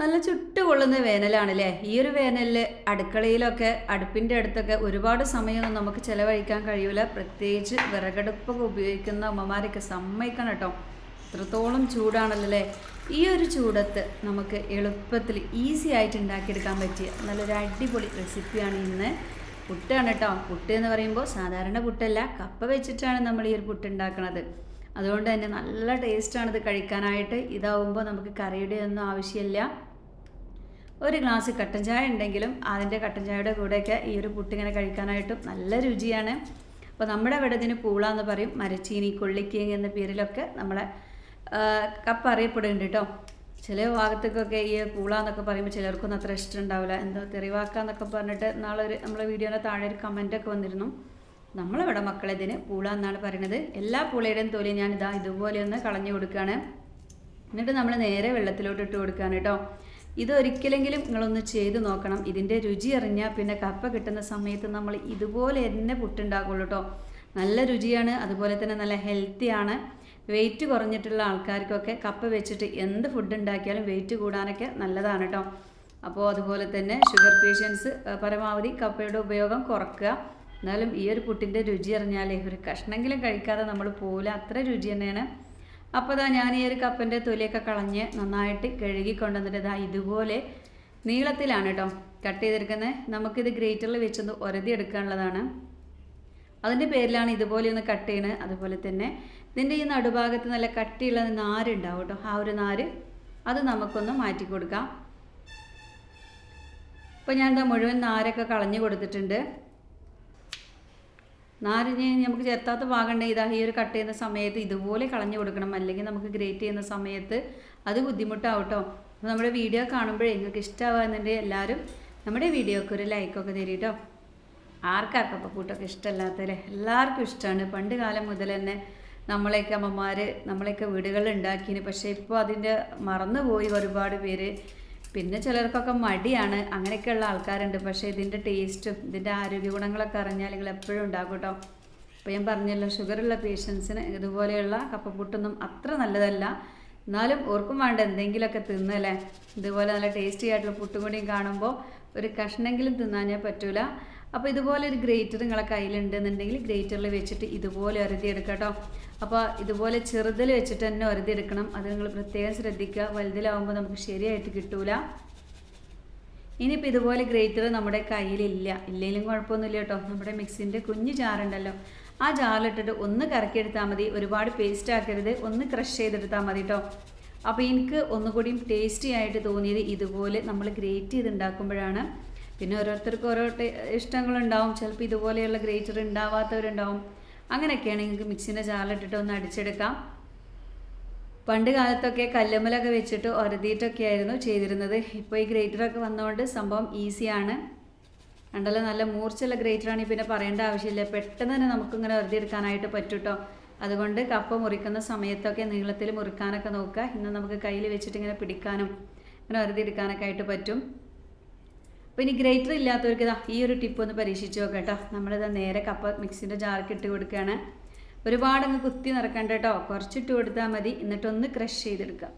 നല്ല ചുട്ട് കൊള്ളുന്ന വേനലാണല്ലേ? ഈ ഒരു വേനലിൽ അടുക്കളയിലൊക്കെ അടുപ്പിന്റെ അടുത്തൊക്കെ ഒരുപാട് സമയമൊന്നും നമുക്ക് ചിലവഴിക്കാൻ കഴിയൂല. പ്രത്യേകിച്ച് വിറകടുപ്പൊക്കെ ഉപയോഗിക്കുന്ന അമ്മമാരൊക്കെ സമ്മതിക്കണം കേട്ടോ. അത്രത്തോളം ചൂടാണല്ലേ ഈ ഒരു ചൂടത്ത് നമുക്ക് എളുപ്പത്തിൽ ഈസി ആയിട്ട് ഉണ്ടാക്കിയെടുക്കാൻ പറ്റിയ നല്ലൊരു അടിപൊളി റെസിപ്പിയാണ് ഇന്ന് പുട്ടാണ് കേട്ടോ. പുട്ട് എന്ന് പറയുമ്പോൾ സാധാരണ പുട്ടല്ല കപ്പ വെച്ചിട്ടാണ് നമ്മൾ ഈ ഒരു പുട്ട് ഉണ്ടാക്കുന്നത് അതുകൊണ്ട് തന്നെ നല്ല ടേസ്റ്റാണ് ഇത് കഴിക്കാനായിട്ട്. ഇതാവുമ്പോൾ നമുക്ക് കറിയുടെ ഒന്നും ആവശ്യമില്ല. ഒരു ഗ്ലാസ് കട്ടൻ ചായ ഉണ്ടെങ്കിലും അതിന്റെ കട്ടൻ ചായയുടെ കൂടെയൊക്കെ ഈ ഒരു പുട്ടിങ്ങനെ കഴിക്കാനായിട്ടും നല്ല രുചിയാണ്. അപ്പോൾ നമ്മുടെ ഇവിടെ ഇതിന് പൂള എന്ന് പറയും. മരച്ചീനി കൊള്ളിക്കിങ് എന്ന പേരിലൊക്കെ നമ്മളെ കപ്പ് അറിയപ്പെടുന്നുണ്ട് കേട്ടോ. ചില ഭാഗത്തേക്കൊക്കെ ഈ പൂള എന്നൊക്കെ പറയുമ്പോൾ ചിലർക്കൊന്നും അത്ര ഇഷ്ടം ഉണ്ടാവില്ല എന്താ തെറിവാക്കാന്നൊക്കെ പറഞ്ഞിട്ട് നാളെ ഒരു നമ്മളെ വീഡിയോയുടെ താഴെ ഒരു കമന്റൊക്കെ വന്നിരുന്നു. നമ്മളിവിടെ മക്കളെ ഇതിന് പൂള എന്നാണ് പറയുന്നത്. എല്ലാ പൂളയുടെയും തൊലി ഞാൻ ഇതാ ഇതുപോലെ ഒന്ന് കളഞ്ഞു കൊടുക്കുകയാണ്. എന്നിട്ട് നമ്മൾ നേരെ വെള്ളത്തിലോട്ട് ഇട്ട് കൊടുക്കുകയാണ് കേട്ടോ. ഇതൊരിക്കലെങ്കിലും നിങ്ങളൊന്ന് ചെയ്ത് നോക്കണം. ഇതിന്റെ രുചി അറിഞ്ഞാൽ പിന്നെ കപ്പ കിട്ടുന്ന സമയത്ത് നമ്മൾ ഇതുപോലെ തന്നെ പുട്ടുണ്ടാക്കുള്ളൂ കേട്ടോ നല്ല രുചിയാണ് അതുപോലെ തന്നെ നല്ല ഹെൽത്തിയാണ് വെയിറ്റ് കുറഞ്ഞിട്ടുള്ള ആൾക്കാർക്കൊക്കെ കപ്പ വെച്ചിട്ട് എന്ത് ഫുഡ് ഉണ്ടാക്കിയാലും വെയിറ്റ് കൂടാനൊക്കെ നല്ലതാണ് കേട്ടോ അപ്പോൾ അതുപോലെ തന്നെ ഷുഗർ പേഷ്യൻസ് പരമാവധി കപ്പയുടെ ഉപയോഗം കുറക്കുക. എന്നാലും ഈ ഒരു പുട്ടിന്റെ രുചി അറിഞ്ഞാലേ ഒരു കഷ്ണമെങ്കിലും കഴിക്കാതെ നമ്മൾ പോകില്ല അത്ര രുചി തന്നെയാണ്. അപ്പോൾ ഇതാ ഞാൻ ഈ ഒരു കപ്പന്റെ തൊലിയൊക്കെ കളഞ്ഞ് നന്നായിട്ട് കഴുകി കൊണ്ടുവന്നിട്ട് ഇതാ ഇതുപോലെ നീളത്തിലാണ് കേട്ടോ കട്ട് ചെയ്തെടുക്കുന്നത്. നമുക്കിത് ഗ്രേറ്ററിൽ വെച്ചൊന്ന് ഒരതി എടുക്കാനുള്ളതാണ് അതിന്റെ പേരിലാണ് ഇതുപോലെ ഒന്ന് കട്ട് ചെയ്യണത് അതുപോലെ തന്നെ ഇതിന്റെ ഈ നടുഭാഗത്ത് നല്ല കട്ടിയുള്ള നാരുണ്ടാവും കേട്ടോ ആ ഒരു നാര് അത് നമുക്കൊന്ന് മാറ്റി കൊടുക്കാം. ഇപ്പോൾ ഞാൻ എന്താ മുഴുവൻ നാരൊക്കെ കളഞ്ഞു കൊടുത്തിട്ടുണ്ട്. നാരിഞ്ഞ് നമുക്ക് ചേർത്താത്ത ഭാഗമുണ്ടെങ്കിൽ ഇതാ ഈ ഒരു കട്ട് ചെയ്യുന്ന സമയത്ത് ഇതുപോലെ കളഞ്ഞു കൊടുക്കണം. അല്ലെങ്കിൽ നമുക്ക് ഗ്രേറ്റ് ചെയ്യുന്ന സമയത്ത് അത് ബുദ്ധിമുട്ടാവും കേട്ടോ അപ്പോൾ നമ്മുടെ വീഡിയോ കാണുമ്പോഴേ നിങ്ങൾക്ക് ഇഷ്ടമാകുന്നുണ്ടെങ്കിൽ എല്ലാവരും നമ്മുടെ വീഡിയോക്ക് ഒരു ലൈക്കൊക്കെ തരും കേട്ടോ ആർക്കാർക്കും ആർക്കാ കപ്പക്കൂട്ടൊക്കെ ഇഷ്ടമല്ലാത്തല്ലേ? എല്ലാവർക്കും ഇഷ്ടമാണ് പണ്ട് കാലം മുതൽ തന്നെ നമ്മളെയൊക്കെ അമ്മമാർ നമ്മളെയൊക്കെ വീടുകളിൽ ഉണ്ടാക്കിയിന് പക്ഷേ ഇപ്പോൾ അതിന്റെ മറന്നുപോയി ഒരുപാട് പേര്. പിന്നെ ചിലർക്കൊക്കെ മടിയാണ്. അങ്ങനെയൊക്കെയുള്ള ആൾക്കാരുണ്ട്. പക്ഷേ ഇതിന്റെ ടേസ്റ്റും ഇതിന്റെ ആരോഗ്യ ഗുണങ്ങളൊക്കെ അറിഞ്ഞാൽ നിങ്ങൾ എപ്പോഴും ഉണ്ടാകും കേട്ടോ. അപ്പോൾ ഞാൻ പറഞ്ഞല്ലോ ഷുഗറുള്ള പേഷ്യൻസിന് ഇതുപോലെയുള്ള കപ്പപ്പുട്ടൊന്നും അത്ര നല്ലതല്ല. എന്നാലും ഓർക്കും വേണ്ട എന്തെങ്കിലുമൊക്കെ തിന്നല്ലേ ഇതുപോലെ നല്ല ടേസ്റ്റി ആയിട്ടുള്ള പുട്ടും കൂടിയും കാണുമ്പോൾ ഒരു കഷ്ണമെങ്കിലും തിന്നാനേ പറ്റൂല. അപ്പോൾ ഇതുപോലെ ഒരു ഗ്രേറ്റർ നിങ്ങളെ കയ്യിലുണ്ടെന്നുണ്ടെങ്കിൽ ഗ്രേറ്ററിൽ വെച്ചിട്ട് ഇതുപോലെ ഒരതിയെടുക്കുക കേട്ടോ. അപ്പോൾ ഇതുപോലെ ചെറുതിൽ വെച്ചിട്ട് തന്നെ ഒരതിയെടുക്കണം. അത് നിങ്ങൾ പ്രത്യേകം ശ്രദ്ധിക്കുക. വലുതിലാവുമ്പോൾ നമുക്ക് ശരിയായിട്ട് കിട്ടൂല. ഇനിയിപ്പോൾ ഇതുപോലെ ഗ്രേറ്റർ നമ്മുടെ കയ്യിലില്ല. ഇല്ലെങ്കിലും കുഴപ്പമൊന്നുമില്ല കേട്ടോ. നമ്മുടെ മിക്സിന്റെ കുഞ്ഞു ചാറുണ്ടല്ലോ ആ ജാറിലിട്ടിട്ട് ഒന്ന് കറക്കിയെടുത്താൽ മതി. ഒരുപാട് പേസ്റ്റ് ആക്കരുത്. ഒന്ന് ക്രഷ് ചെയ്തെടുത്താൽ മതി കേട്ടോ. അപ്പോൾ എനിക്ക് ഒന്നുകൂടിയും ടേസ്റ്റി ആയിട്ട് തോന്നിയത് ഇതുപോലെ നമ്മൾ ഗ്രേറ്റ് ചെയ്തുണ്ടാക്കുമ്പോഴാണ് പിന്നെ ഓരോരുത്തർക്ക് ഓരോ ഇഷ്ടങ്ങളുണ്ടാവും. ചിലപ്പോൾ ഇതുപോലെയുള്ള ഗ്രേറ്റർ ഉണ്ടാവാത്തവരുണ്ടാവും. അങ്ങനെയൊക്കെയാണ് നിങ്ങൾക്ക് മിക്സിന്റെ ചാലിട്ടിട്ട് ഒന്ന് അടിച്ചെടുക്കാം. പണ്ട് കാലത്തൊക്കെ കല്ലുമ്മലൊക്കെ വെച്ചിട്ട് ഒരതിയിട്ടൊക്കെ ആയിരുന്നു ചെയ്തിരുന്നത്. ഇപ്പോൾ ഈ ഗ്രേറ്ററൊക്കെ വന്നതുകൊണ്ട് സംഭവം ഈസിയാണ്. കണ്ടല്ലോ നല്ല മൂർച്ചയുള്ള ഗ്രേറ്ററാണെങ്കിൽ പിന്നെ പറയേണ്ട ആവശ്യമില്ല. പെട്ടെന്ന് തന്നെ നമുക്കിങ്ങനെ ഉരതി എടുക്കാനായിട്ട് പറ്റൂട്ടോ. അതുകൊണ്ട് കപ്പ മുറിക്കുന്ന സമയത്തൊക്കെ നീളത്തിൽ മുറിക്കാനൊക്കെ നോക്കുക. ഇന്ന് നമുക്ക് കയ്യിൽ വെച്ചിട്ട് ഇങ്ങനെ പിടിക്കാനും ഇങ്ങനെ ഒരതിയെടുക്കാനൊക്കെ ആയിട്ട് പറ്റും. അപ്പോൾ ഇനി ഗ്രേറ്റർ ഇല്ലാത്തവർക്ക് ഇതാ ഈ ഒരു ടിപ്പ് ഒന്ന് പരീക്ഷിച്ച് നോക്കാം കേട്ടോ. നമ്മളിതാ നേരെ കപ്പ മിക്സിന്റെ ജാർക്ക് ഇട്ട് കൊടുക്കുകയാണ്. ഒരുപാട് അങ്ങ് കുത്തി നിറക്കണ്ട കേട്ടോ. കുറച്ചിട്ട് കൊടുത്താൽ മതി. എന്നിട്ടൊന്ന് ക്രഷ് ചെയ്തെടുക്കുക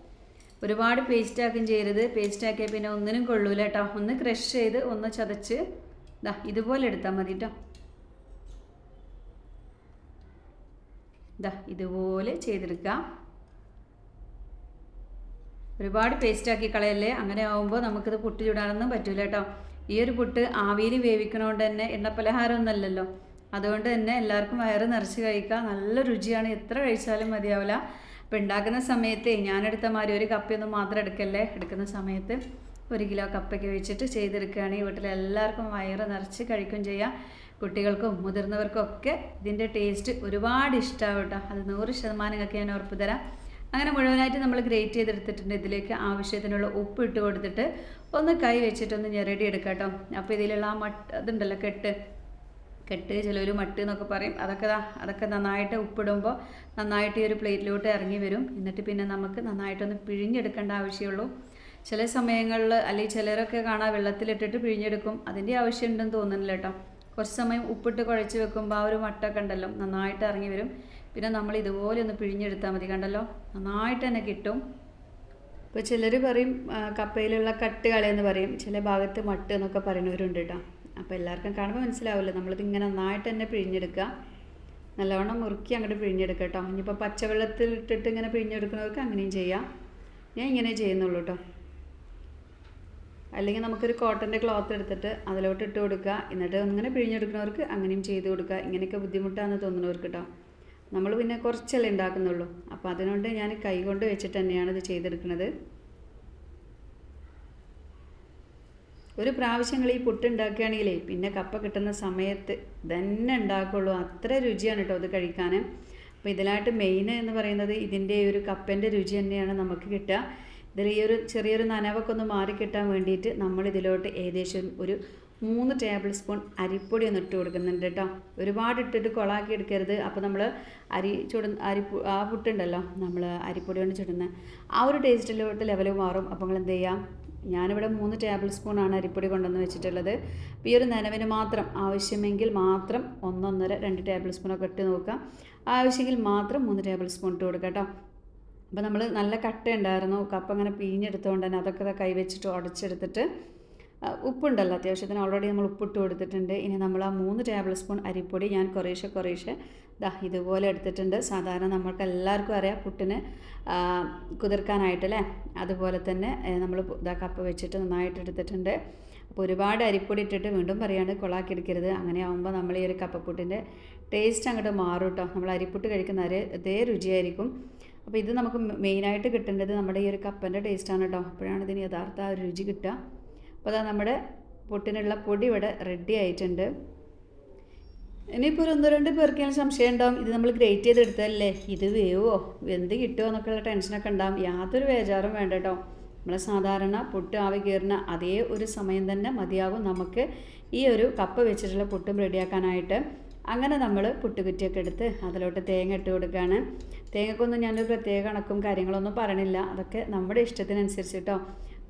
ഒരുപാട് പേസ്റ്റ് ആക്കും ചെയ്യരുത്. പേസ്റ്റ് ആക്കിയാൽ പിന്നെ ഒന്നിനും കൊള്ളൂല കേട്ടോ. ഒന്ന് ക്രഷ് ചെയ്ത് ഒന്ന് ചതച്ച് ഇതാ ഇതുപോലെ എടുത്താൽ മതി കേട്ടോ. ഇതാ ഇതുപോലെ ചെയ്തെടുക്കാം. ഒരുപാട് പേസ്റ്റ് ആക്കി കളയല്ലേ? അങ്ങനെ ആകുമ്പോൾ നമുക്കിത് പുട്ട് പറ്റൂല കേട്ടോ. ഈ ഒരു പുട്ട് ആവിയിൽ വേവിക്കണോണ്ട് തന്നെ എണ്ണപ്പലഹാരമൊന്നുമല്ലല്ലോ അതുകൊണ്ട് തന്നെ എല്ലാവർക്കും വയറ് നിറച്ച് കഴിക്കാം നല്ല രുചിയാണ്. എത്ര കഴിച്ചാലും മതിയാവില്ല. അപ്പോൾ ഉണ്ടാക്കുന്ന സമയത്ത് ഞാനെടുത്ത മാതിരി ഒരു കപ്പയൊന്നും മാത്രം എടുക്കല്ലേ? എടുക്കുന്ന സമയത്ത് ഒരു കിലോ കപ്പയ്ക്ക് വെച്ചിട്ട് చేതെടുക്കാനേ വീട്ടിൽ എല്ലാവർക്കും വയറ് നിറച്ച് കഴിക്കും ചെയ്യാം. കുട്ടികൾക്കും മുതിർന്നവർക്കും ഒക്കെ ഇതിന്റെ ടേസ്റ്റ് ഒരുപാട് ഇഷ്ടമാവും കേട്ടോ. അത് നൂറ് ശതമാനമൊക്കെ ഞാൻ ഉറപ്പ് തരാം. അങ്ങനെ മുഴുവനായിട്ട് നമ്മൾ ഗ്രേറ്റ് ചെയ്തെടുത്തിട്ടുണ്ട്. ഇതിലേക്ക് ആവശ്യത്തിനുള്ള ഉപ്പ് ഇട്ട് കൊടുത്തിട്ട് ഒന്ന് കൈ വെച്ചിട്ടൊന്ന് ഞെരടി എടുക്കാം കേട്ടോ. അപ്പോൾ ഇതിലുള്ള ആ മട്ട് അതുണ്ടല്ലോ കെട്ട്. കെട്ട് ചിലവർ മട്ട് എന്നൊക്കെ പറയും. അതൊക്കെ അതൊക്കെ നന്നായിട്ട് ഉപ്പിടുമ്പോൾ നന്നായിട്ട് ഈ ഒരു പ്ലേറ്റിലോട്ട് ഇറങ്ങി വരും. എന്നിട്ട് പിന്നെ നമുക്ക് നന്നായിട്ടൊന്ന് പിഴിഞ്ഞെടുക്കേണ്ട ആവശ്യമുള്ളൂ. ചില സമയങ്ങളിൽ അല്ലെങ്കിൽ ചിലരൊക്കെ കാണാൻ വെള്ളത്തിലിട്ടിട്ട് പിഴിഞ്ഞെടുക്കും. അതിന്റെ ആവശ്യമുണ്ടെന്ന് തോന്നുന്നില്ല കേട്ടോ. കുറച്ച് സമയം ഉപ്പിട്ട് കുഴച്ച് വെക്കുമ്പോൾ ആ ഒരു മട്ടൊക്കെ ഉണ്ടല്ലോ നന്നായിട്ട് ഇറങ്ങി വരും. പിന്നെ നമ്മൾ ഇതുപോലെ ഒന്ന് പിഴിഞ്ഞെടുത്താൽ മതി കണ്ടല്ലോ? നന്നായിട്ട് തന്നെ കിട്ടും. ഇപ്പോൾ ചിലർ പറയും കപ്പയിലുള്ള കട്ട് കളയെന്ന് പറയും. ചില ഭാഗത്ത് മട്ട് എന്നൊക്കെ പറയുന്നവരുണ്ട് കേട്ടോ. അപ്പോൾ എല്ലാവർക്കും കാണുമ്പോൾ മനസ്സിലാവില്ല നമ്മളിത് ഇങ്ങനെ നന്നായിട്ട് തന്നെ പിഴിഞ്ഞെടുക്കുക. നല്ലവണ്ണം മുറുക്കി അങ്ങോട്ട് പിഴിഞ്ഞെടുക്കുക കേട്ടോ. ഇനിയിപ്പോൾ പച്ചവെള്ളത്തിൽ ഇട്ടിട്ട് ഇങ്ങനെ പിഴിഞ്ഞെടുക്കുന്നവർക്ക് അങ്ങനെയും ചെയ്യാം. ഞാൻ ഇങ്ങനെ ചെയ്യുന്നുള്ളൂ കേട്ടോ. അല്ലെങ്കിൽ നമുക്കൊരു കോട്ടന്റെ ക്ലോത്ത് എടുത്തിട്ട് അതിലോട്ട് ഇട്ട് കൊടുക്കുക. എന്നിട്ട് അങ്ങനെ പിഴിഞ്ഞെടുക്കുന്നവർക്ക് അങ്ങനെയും ചെയ്ത് കൊടുക്കുക. ഇങ്ങനെയൊക്കെ ബുദ്ധിമുട്ടാണെന്ന് തോന്നുന്നവർക്ക് കേട്ടോ. നമ്മൾ പിന്നെ കുറച്ചല്ലേ ഉണ്ടാക്കുന്നുള്ളൂ. അപ്പോൾ അതിനുകൊണ്ട് ഞാൻ കൈ കൊണ്ട് വെച്ചിട്ട് തന്നെയാണ് ഇത് ചെയ്തെടുക്കുന്നത്. ഒരു പ്രാവശ്യങ്ങൾ ഈ പുട്ട് ഉണ്ടാക്കുകയാണെങ്കിലേ പിന്നെ കപ്പ കിട്ടുന്ന സമയത്ത് തന്നെ ഉണ്ടാക്കുള്ളൂ. അത്ര രുചിയാണ് കേട്ടോ അത് കഴിക്കാൻ അപ്പോൾ ഇതിലായിട്ട് മെയിൻ എന്ന് പറയുന്നത് ഇതിന്റെ ഒരു കപ്പന്റെ രുചി തന്നെയാണ് നമുക്ക് കിട്ടുക. ഇതിൽ ഈ ഒരു ചെറിയൊരു നനവൊക്കെ ഒന്ന് മാറിക്കിട്ടാൻ വേണ്ടിയിട്ട് നമ്മൾ ഇതിലോട്ട് ഏകദേശം ഒരു മൂന്ന് ടേബിൾ സ്പൂൺ അരിപ്പൊടി ഒന്ന് ഇട്ട് കൊടുക്കുന്നുണ്ട് കേട്ടോ. ഒരുപാട് ഇട്ടിട്ട് കൊളാക്കി എടുക്കരുത്. അപ്പോൾ നമ്മൾ അരി ചുട അരി ആ പുട്ടുണ്ടല്ലോ നമ്മൾ അരിപ്പൊടി കൊണ്ട് ചുടുന്ന ആ ഒരു ടേസ്റ്റിലോട്ട് ലെവൽ മാറും. അപ്പോൾ നിങ്ങൾ എന്ത് ചെയ്യാം? ഞാനിവിടെ മൂന്ന് ടേബിൾ സ്പൂണാണ് അരിപ്പൊടി കൊണ്ടുവന്ന് വെച്ചിട്ടുള്ളത്. ഈ ഒരു നനവിന് മാത്രം ആവശ്യമെങ്കിൽ മാത്രം ഒന്നൊന്നര രണ്ട് ടേബിൾ സ്പൂണൊക്കെ ഇട്ട് നോക്കുക. ആവശ്യമെങ്കിൽ മാത്രം മൂന്ന് ടേബിൾ സ്പൂൺ ഇട്ട് കൊടുക്കുക കേട്ടോ. അപ്പോൾ നമ്മൾ നല്ല കട്ട ഉണ്ടായിരുന്നു. കപ്പ അങ്ങനെ പിഴിഞ്ഞെടുത്തുകൊണ്ട് തന്നെ അതൊക്കെ കൈവച്ചിട്ട് ഉടച്ചെടുത്തിട്ട് ഉപ്പുണ്ടല്ലോ അത്യാവശ്യത്തിന്. ഓൾറെഡി നമ്മൾ ഉപ്പിട്ട് കൊടുത്തിട്ടുണ്ട്. ഇനി നമ്മൾ ആ മൂന്ന് ടേബിൾ സ്പൂൺ അരിപ്പൊടി ഞാൻ കുറേശ്ശെ കുറേശ്ശെ ദാ ഇതുപോലെ എടുത്തിട്ടുണ്ട്. സാധാരണ നമ്മൾക്ക് എല്ലാവർക്കും അറിയാം പുട്ടിന് കുതിർക്കാനായിട്ടല്ലേ? അതുപോലെ തന്നെ നമ്മൾ ഇതാ കപ്പ് വെച്ചിട്ട് നന്നായിട്ട് എടുത്തിട്ടുണ്ട്. അപ്പോൾ ഒരുപാട് അരിപ്പൊടി ഇട്ടിട്ട് വീണ്ടും പറയാണ് കൊളാക്കി എടുക്കരുത്. അങ്ങനെ ആകുമ്പോൾ നമ്മൾ ഈ ഒരു കപ്പപ്പുട്ടിന്റെ ടേസ്റ്റ് അങ്ങോട്ട് മാറും കേട്ടോ നമ്മൾ അരിപ്പുട്ട് കഴിക്കുന്ന അതേ രുചിയായിരിക്കും. അപ്പോൾ ഇത് നമുക്ക് മെയിനായിട്ട് കിട്ടേണ്ടത് നമ്മുടെ ഈ ഒരു കപ്പന്റെ ടേസ്റ്റാണ് കേട്ടോ അപ്പോഴാണ് ഇതിന് യഥാർത്ഥ ആ രുചി കിട്ടുക. അപ്പോൾ അതാ നമ്മുടെ പുട്ടിനുള്ള പൊടി ഇവിടെ റെഡി ആയിട്ടുണ്ട്. ഇനിയിപ്പോൾ ഒരു ഒന്ന് രണ്ട് പേർക്കെങ്കിലും സംശയം ഉണ്ടാവും. ഇത് നമ്മൾ ഗ്രേറ്റ് ചെയ്തെടുത്തതല്ലേ? ഇത് വേവോ? എന്ത് കിട്ടുമോ എന്നൊക്കെയുള്ള ടെൻഷനൊക്കെ ഉണ്ടാവും. യാതൊരു ബേജാറും വേണ്ട കേട്ടോ. നമ്മൾ സാധാരണ പുട്ട് ആവി കയറുന്ന അതേ ഒരു സമയം തന്നെ മതിയാകും നമുക്ക് ഈ ഒരു കപ്പ് വെച്ചിട്ടുള്ള പുട്ടും റെഡിയാക്കാനായിട്ട് അങ്ങനെ നമ്മൾ പുട്ടുകുറ്റിയൊക്കെ എടുത്ത് അതിലോട്ട് തേങ്ങ ഇട്ട് കൊടുക്കുകയാണ്. തേങ്ങക്കൊന്നും ഞാനൊരു പ്രത്യേക കണക്കും കാര്യങ്ങളൊന്നും പറയണില്ല. അതൊക്കെ നമ്മുടെ ഇഷ്ടത്തിനനുസരിച്ച് കേട്ടോ.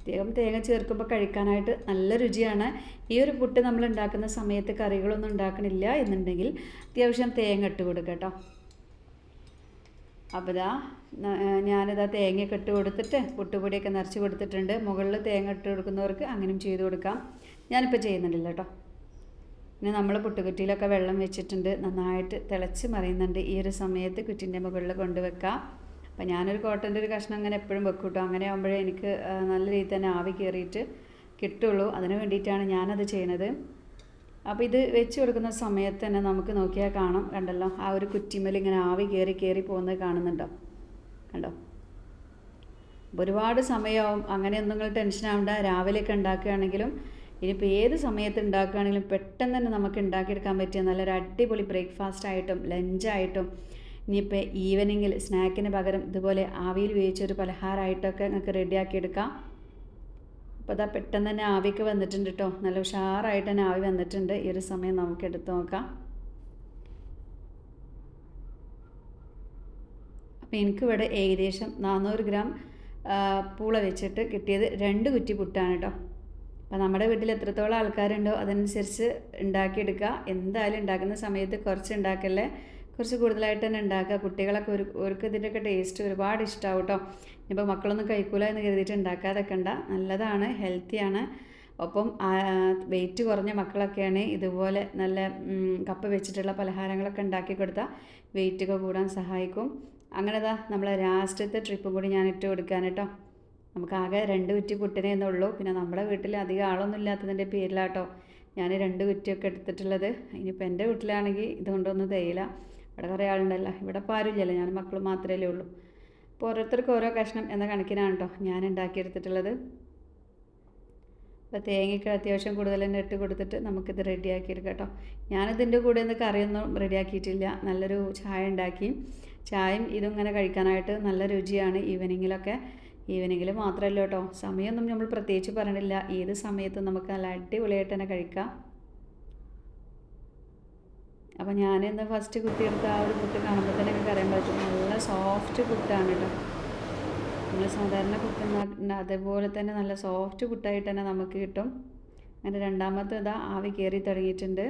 പ്രത്യേകം തേങ്ങ ചേർക്കുമ്പോൾ കഴിക്കാനായിട്ട് നല്ല രുചിയാണ്. ഈ ഒരു പുട്ട് നമ്മൾ ഉണ്ടാക്കുന്ന സമയത്ത് കറികളൊന്നും ഉണ്ടാക്കണില്ല എന്നുണ്ടെങ്കിൽ അത്യാവശ്യം തേങ്ങ ഇട്ട് കൊടുക്കുക കേട്ടോ അപ്പോൾ ഇതാ ഞാനിതാ തേങ്ങയൊക്കെ ഇട്ട് കൊടുത്തിട്ട് പുട്ടുപൊടിയൊക്കെ നിറച്ച് കൊടുത്തിട്ടുണ്ട്. മുകളിൽ തേങ്ങ ഇട്ട് കൊടുക്കുന്നവർക്ക് അങ്ങനെയും ചെയ്ത് കൊടുക്കാം. ഞാനിപ്പോൾ ചെയ്യുന്നുണ്ടല്ലോ കേട്ടോ പിന്നെ നമ്മൾ പുട്ടുകുറ്റിയിലൊക്കെ വെള്ളം വെച്ചിട്ടുണ്ട്. നന്നായിട്ട് തിളച്ച് മറിയുന്നുണ്ട്. ഈ ഒരു സമയത്ത് കുറ്റിന്റെ മുകളിൽ കൊണ്ടുവെക്കാം. അപ്പം ഞാനൊരു കോട്ടന്റെ ഒരു കഷ്ണം അങ്ങനെ എപ്പോഴും വെക്കും കേട്ടോ അങ്ങനെ ആകുമ്പോഴേ എനിക്ക് നല്ല രീതിയിൽ തന്നെ ആവി കയറിയിട്ട് കിട്ടുള്ളൂ. അതിന് വേണ്ടിയിട്ടാണ് ഞാനത് ചെയ്യണത്. അപ്പോൾ ഇത് വെച്ച് കൊടുക്കുന്ന സമയത്ത് തന്നെ നമുക്ക് നോക്കിയാൽ കാണാം. കണ്ടല്ലോ? ആ ഒരു കുറ്റിമേൽ ഇങ്ങനെ ആവി കയറി കയറി പോകുന്നത് കാണുന്നുണ്ടോ? കണ്ടോ? ഒരുപാട് സമയമാവും അങ്ങനെ നിങ്ങൾ ടെൻഷൻ ആവണ്ട. രാവിലെയൊക്കെ ഉണ്ടാക്കുകയാണെങ്കിലും ഇനിയിപ്പോൾ ഏത് സമയത്ത് ഉണ്ടാക്കുകയാണെങ്കിലും പെട്ടെന്ന് തന്നെ നമുക്ക് ഉണ്ടാക്കിയെടുക്കാൻ പറ്റിയ നല്ലൊരു അടിപൊളി ബ്രേക്ക്ഫാസ്റ്റ് ആയിട്ടും ലഞ്ചായിട്ടും ഇനിയിപ്പോൾ ഈവനിങ്ങിൽ സ്നാക്കിന് പകരം ഇതുപോലെ ആവിയിൽ വേവിച്ചൊരു പലഹാരമായിട്ടൊക്കെ നിങ്ങൾക്ക് റെഡിയാക്കി എടുക്കാം അപ്പോൾ അതാ പെട്ടെന്ന് തന്നെ ആവിക്ക് വന്നിട്ടുണ്ട് കേട്ടോ നല്ല ഉഷാറായിട്ട് തന്നെ ആവി വന്നിട്ടുണ്ട്. ഈ ഒരു സമയം നമുക്ക് എടുത്തു നോക്കാം. അപ്പോൾ എനിക്കിവിടെ ഏകദേശം നാനൂറ് ഗ്രാം പൂള വെച്ചിട്ട് കിട്ടിയത് രണ്ട് കുറ്റി പുട്ടാണ് കേട്ടോ അപ്പോൾ നമ്മുടെ വീട്ടിൽ എത്രത്തോളം ആൾക്കാരുണ്ടോ അതനുസരിച്ച് ഉണ്ടാക്കിയെടുക്കുക. എന്തായാലും ഉണ്ടാക്കുന്ന സമയത്ത് കുറച്ച് ഉണ്ടാക്കല്ലേ? കുറച്ച് കൂടുതലായിട്ട് തന്നെ ഉണ്ടാക്കുക. കുട്ടികളൊക്കെ ഒരു അവർക്ക് ഇതിന്റെയൊക്കെ ടേസ്റ്റ് ഒരുപാട് ഇഷ്ടമാവും കേട്ടോ ഇനിയിപ്പോൾ മക്കളൊന്നും കഴിക്കൂല എന്ന് കരുതിയിട്ട് ഉണ്ടാക്കാതൊക്കെ കണ്ട നല്ലതാണ് ഹെൽത്തിയാണ് ഒപ്പം വെയിറ്റ് കുറഞ്ഞ മക്കളൊക്കെയാണ് ഇതുപോലെ നല്ല കപ്പ് വെച്ചിട്ടുള്ള പലഹാരങ്ങളൊക്കെ ഉണ്ടാക്കി കൊടുത്താൽ വെയിറ്റൊക്കെ കൂടാൻ സഹായിക്കും. അങ്ങനെ അങ്ങനെതാ നമ്മളെ ലാസ്റ്റത്തെ ട്രിപ്പും കൂടി ഞാൻ ഇട്ട് കൊടുക്കാൻ കേട്ടോ നമുക്കാകെ രണ്ട് കുറ്റി പുട്ടിനേ എന്നുള്ളൂ പിന്നെ നമ്മുടെ വീട്ടിൽ അധികം ആളൊന്നും ഇല്ലാത്തതിന്റെ പേരിലാട്ടോ ഞാൻ രണ്ട് കുറ്റിയൊക്കെ എടുത്തിട്ടുള്ളത്. ഇനിയിപ്പോൾ എന്റെ വീട്ടിലാണെങ്കിൽ ഇതുകൊണ്ടൊന്നും തേയില. ഇവിടെ കുറേ ആളുണ്ടല്ലോ. ഇവിടെ ഇപ്പോൾ ആരുമില്ലല്ലോ. ഞാൻ മക്കൾ മാത്രമേ ഉള്ളൂ. അപ്പോൾ ഓരോരുത്തർക്കും ഓരോ കഷ്ണം എന്ന കണക്കിനാണ് കേട്ടോ ഞാൻ ഉണ്ടാക്കിയെടുത്തിട്ടുള്ളത്. അപ്പോൾ തേങ്ങയ്ക്ക് അത്യാവശ്യം കൂടുതൽ തന്നെ ഇട്ട് കൊടുത്തിട്ട് നമുക്കിത് റെഡിയാക്കിയെടുക്കാം കേട്ടോ ഞാനിതിന്റെ കൂടെ ഒന്ന് കറിയൊന്നും റെഡിയാക്കിയിട്ടില്ല. നല്ലൊരു ചായ ഉണ്ടാക്കി. ചായയും ഇതും ഇങ്ങനെ കഴിക്കാനായിട്ട് നല്ല രുചിയാണ് ഈവനിങ്ങിലൊക്കെ. ഈവനിങ്ങിൽ മാത്രമല്ല കേട്ടോ സമയമൊന്നും നമ്മൾ പ്രത്യേകിച്ച് പറയണില്ല ഏത് സമയത്തും നമുക്ക് നല്ല അടിപൊളിയായിട്ട് തന്നെ കഴിക്കാം. അപ്പോൾ ഞാനിന്ന് ഫസ്റ്റ് കുത്തിയെടുത്ത ആ ഒരു കുത്ത് കാണുമ്പോൾ തന്നെ എനിക്ക് അറിയാൻ പറ്റും. നല്ല സോഫ്റ്റ് പുട്ടാണ് കേട്ടോ നമ്മൾ സാധാരണ പുട്ടുണ്ടാക്കുന്ന അതേപോലെ തന്നെ നല്ല സോഫ്റ്റ് കുട്ടായിട്ട് തന്നെ നമുക്ക് കിട്ടും. അങ്ങനെ രണ്ടാമത്തെ ഇതാ ആവി കയറി തുടങ്ങിയിട്ടുണ്ട്.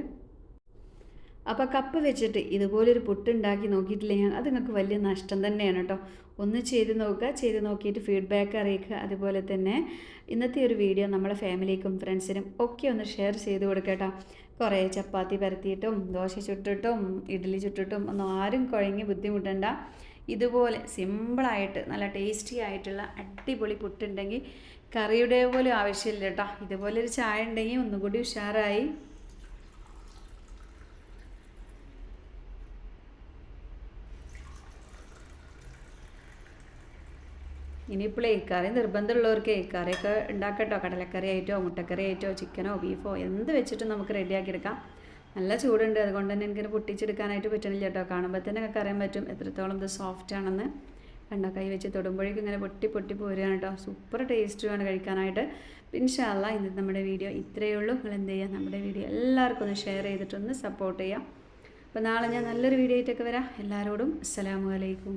അപ്പോൾ കപ്പ് വെച്ചിട്ട് ഇതുപോലൊരു പുട്ടുണ്ടാക്കി നോക്കിയിട്ടില്ലെങ്കിൽ അത് നിങ്ങൾക്ക് വലിയ നഷ്ടം തന്നെയാണ് കേട്ടോ ഒന്ന് ചെയ്ത് നോക്കുക ചെയ്ത് നോക്കിയിട്ട് ഫീഡ്ബാക്ക് അറിയിക്കുക. അതുപോലെ തന്നെ ഇന്നത്തെ ഒരു വീഡിയോ നമ്മളെ ഫാമിലിക്കും ഫ്രണ്ട്സിനും ഒക്കെ ഒന്ന് ഷെയർ ചെയ്ത് കൊടുക്കട്ടോ കുറേ ചപ്പാത്തി പരത്തിയിട്ടും ദോശ ചുട്ടിട്ടും ഇഡ്ഡലി ചുട്ടിട്ടും ഒന്നും ആരും കുഴങ്ങി ബുദ്ധിമുട്ടണ്ട. ഇതുപോലെ സിമ്പിളായിട്ട് നല്ല ടേസ്റ്റി ആയിട്ടുള്ള അടിപൊളി പുട്ടുണ്ടെങ്കിൽ കറിയുടെ പോലും ആവശ്യമില്ല കേട്ടോ. ഇതുപോലെ ഒരു ചായ ഉണ്ടെങ്കിൽ ഒന്നുകൂടി ഉഷാറായി. ഇനിയിപ്പോഴേ കറി നിർബന്ധമുള്ളവർക്ക് കറിയൊക്കെ ഉണ്ടാക്കട്ടോ. കടലക്കറി ആയിട്ടോ മുട്ടക്കറി ആയിട്ടോ ചിക്കനോ ബീഫോ എന്ത് വെച്ചിട്ടും നമുക്ക് റെഡിയാക്കി എടുക്കാം. നല്ല ചൂടുണ്ട്. അതുകൊണ്ട് തന്നെ എനിക്കിങ്ങനെ പൊട്ടിച്ചെടുക്കാനായിട്ട് പറ്റണില്ല കേട്ടോ. കാണുമ്പോൾ തന്നെ നമുക്ക് അറിയാൻ പറ്റും. എത്രത്തോളം ഇത് സോഫ്റ്റ് ആണെന്ന്. കണ്ടോ കൈ വെച്ച് തൊടുമ്പോഴേക്കും ഇങ്ങനെ പൊട്ടി പൊട്ടി പോരുകയാണ് കേട്ടോ. സൂപ്പർ ടേസ്റ്റുമാണ് കഴിക്കാനായിട്ട്. ഇൻഷാല്ല ഇന്ന് നമ്മുടെ വീഡിയോ ഇത്രയേ ഉള്ളൂ. നിങ്ങൾ എന്ത് ചെയ്യുക? നമ്മുടെ വീഡിയോ എല്ലാവർക്കും ഒന്ന് ഷെയർ ചെയ്തിട്ടൊന്ന് സപ്പോർട്ട് ചെയ്യാം അപ്പോൾ നാളെ ഞാൻ നല്ലൊരു വീഡിയോ ആയിട്ടൊക്കെ വരാം. എല്ലാവരോടും അസ്സലാമു അലൈക്കും.